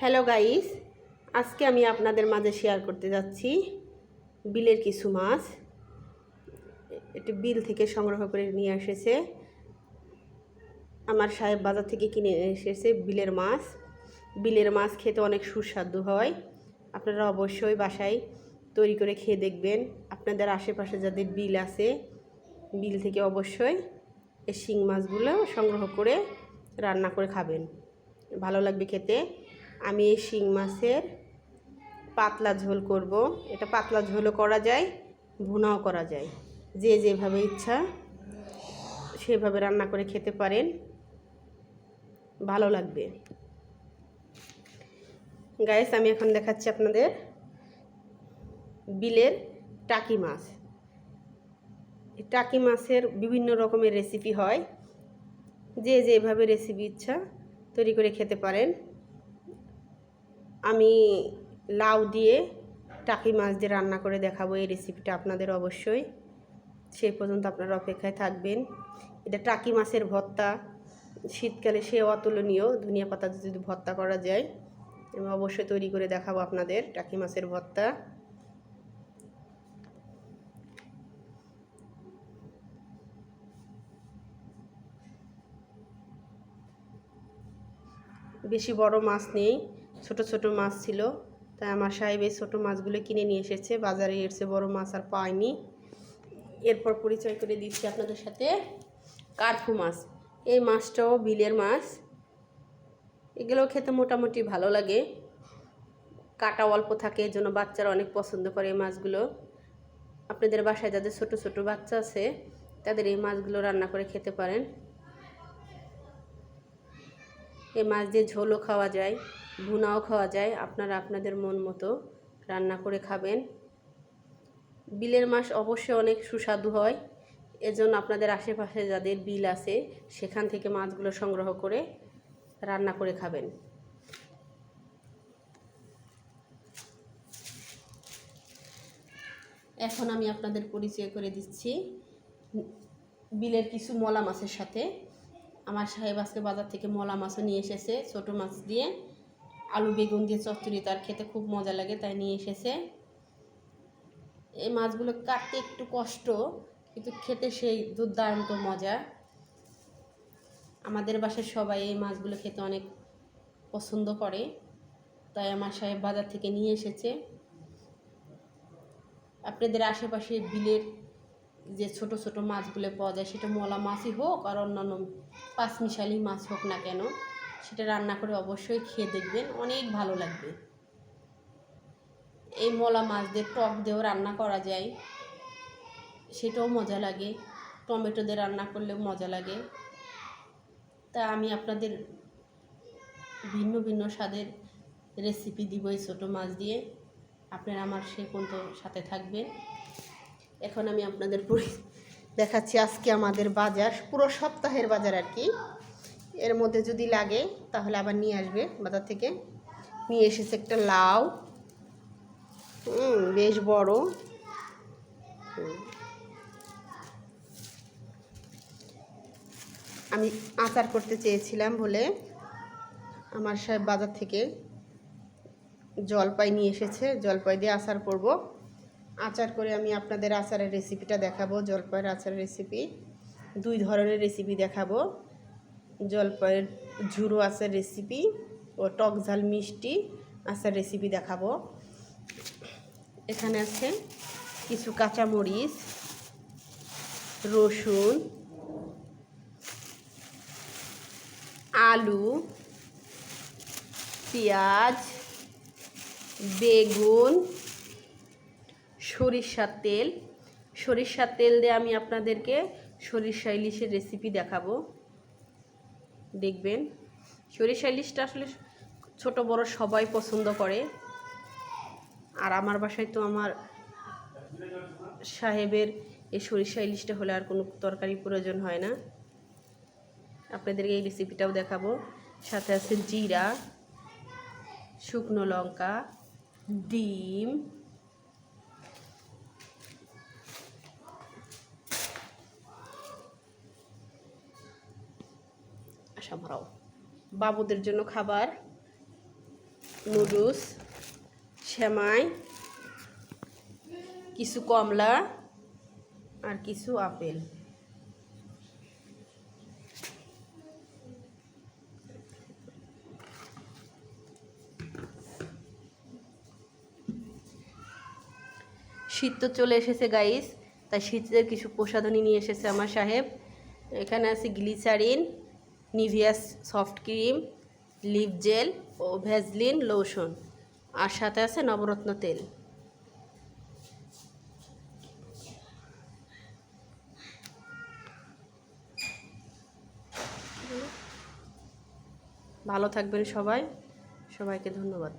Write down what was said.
Hello guys আজকে আমি আপনাদের মাঝে শেয়ার করতে যাচ্ছি বিলের কিছু মাছ। এটি বিল থেকে সংগ্রহ করে নিয়ে এসেছে। আমার সাহেব বাজার থেকে কিনে এসেছে বিলের মাছ। বিলের মাছ খেতে অনেক সুস্বাদু হয়। আপনারা অবশ্যই বাসায় তৈরি করে খেয়ে দেখবেন। আপনাদের আশেপাশে যাদের বিল আছে, বিল থেকে অবশ্যই এই শিং মাছগুলো সংগ্রহ করে রান্না করে খাবেন। ভালো লাগবে খেতে। আমি এই শিং মাছের পাতলা ঝোল করব। এটা পাতলা ঝোলও করা যায়, ভুনাও করা যায়। যে যেভাবে ইচ্ছা সেভাবে রান্না করে খেতে পারেন। ভালো লাগবে। গাইস আমি এখন দেখাচ্ছি আপনাদের বিলের টাকি মাছ। টাকি মাছের বিভিন্ন রকমের রেসিপি হয়। যে যেভাবে রেসিপি ইচ্ছা তৈরি করে খেতে পারেন। আমি লাউ দিয়ে টাকি মাছ দিয়ে রান্না করে দেখাবো এই রেসিপিটা আপনাদের অবশ্যই। সেই পর্যন্ত আপনারা অপেক্ষায় থাকবেন। এটা টাকি মাছের ভর্তা। শীতকালে সে অতুলনীয়। ধনিয়া পাতা যদি ভর্তা করা যায়, আমি অবশ্যই তৈরি করে দেখাবো আপনাদের টাকি মাছের ভর্তা। বেশি বড় মাছ নেই। ছোট ছোট মাছ ছিল। তাই আমার সাহেব এই ছোটো মাছগুলো কিনে নিয়ে এসেছে। বাজারে এসে বড় মাছ আর পায়নি। এরপর পরিচয় করে দিচ্ছি আপনাদের সাথে। কার্ফু মাছ। এই মাছটাও বিলের মাছ। এগুলো খেতে মোটামুটি ভালো লাগে। কাটা অল্প থাকে এর জন্য বাচ্চারা অনেক পছন্দ করে এই মাছগুলো। আপনাদের বাসায় যাদের ছোট ছোট বাচ্চা আছে, তাদের এই মাছগুলো রান্না করে খেতে পারেন। এই মাছ দিয়ে ঝোলও খাওয়া যায়। ভুনাও খাওয়া যায়, আপনারা আপনাদের মন মতো রান্না করে খাবেন। বিলের মাছ অবশ্যই অনেক সুস্বাদু হয়, এজন্য আপনাদের আশেপাশে যাদের বিল আছে, সেখান থেকে মাছগুলো সংগ্রহ করে রান্না করে খাবেন। এখন আমি আপনাদের পরিচয় করে দিচ্ছি। বিলের কিছু মলা মাছের সাথে। আমার সাহেব আজকে বাজার থেকে মলা মাছও নিয়ে এসেছে, ছোটো মাছ দিয়ে। আলু, বেগুন দিয়ে চচ্চড়ি, তার খেতে খুব মজা লাগে, তাই নিয়ে এসেছে। এই মাছগুলো কাটতে একটু কষ্ট, কিন্তু খেতে সেই দুর্দান্ত মজা। আমাদের বাসার সবাই এই মাছগুলো খেতে অনেক পছন্দ করে, তাই আমার সাহেব বাজার থেকে নিয়ে এসেছে। আপনাদের আশেপাশে বিলের যে ছোট ছোট মাছগুলো পাওয়া যায়, সেটা মলা মাছই হোক আর অন্যান্য পাঁচমিশালি মাছ হোক না কেন সেটা রান্না করে অবশ্যই খেয়ে দেখবেন, অনেক ভালো লাগবে। এই মলা মাছ দিয়ে, টক দিয়েও রান্না করা যায়। সেটাও মজা লাগে। টমেটো দিয়ে রান্না করলেও মজা লাগে। তা আমি আপনাদের ভিন্ন ভিন্ন স্বাদের রেসিপি দিব এই ছোটো মাছ দিয়ে। আপনারা আমার সে পর্যন্ত সাথে থাকবেন। এখন আমি আপনাদের দেখাচ্ছি আজকে আমাদের বাজার, পুরো সপ্তাহের বাজার আর কি। এর মধ্যে যদি লাগে, তাহলে আবার নিয়ে আসবে বাজার থেকে। নিয়ে এসেছে একটা লাউ। হুম, বেশ বড়। আমি আচার করতে চেয়েছিলাম বলে আমার সাহেব বাজার থেকে জলপাই নিয়ে এসেছে। জলপাই দিয়ে আচার করব। আচার করে আমি আপনাদের আচারের রেসিপিটা দেখাবো। জলপাইয়ের আচারের রেসিপি দুই ধরনের রেসিপি দেখাবো। জলপাইয়ের ঝুড়ো আচার রেসিপি ও টক ঝাল মিষ্টি আচার রেসিপি দেখাবো। এখানে আছে কিছু কাঁচামরিচ, রসুন, আলু, পেঁয়াজ, বেগুন, সরিষার তেল। সরিষার তেল দিয়ে আমি আপনাদেরকে সরিষা ইলিশের রেসিপি দেখাবো। দেখবেন। সরিষা ইলিশটা আসলে ছোট, বড় সবাই পছন্দ করে। আর আমার বাসায় তো আমার সাহেবের এই সরিষা ইলিশটা হলে আর কোনো তরকারি প্রয়োজন হয় না। আপনাদেরকে এই রেসিপিটাও দেখাবো। সাথে আছে জিরা, শুকনো লঙ্কা, ডিম আশা ভরাও। বাবুদের জন্য খাবার, নুডলস, সেমাই, কিছু কমলা আর কিছু আপেল। শীত তো চলে এসেছে গাইস তাই শীতের কিছু প্রসাধনী নিয়ে এসেছে আমার সাহেব। এখানে আছে glycerine Nivea's soft cream, lip gel ও ভ্যাজলিন লোশন। আর সাথে আছে নবরত্ন তেল। ভালো থাকবেন সবাই। সবাইকে ধন্যবাদ।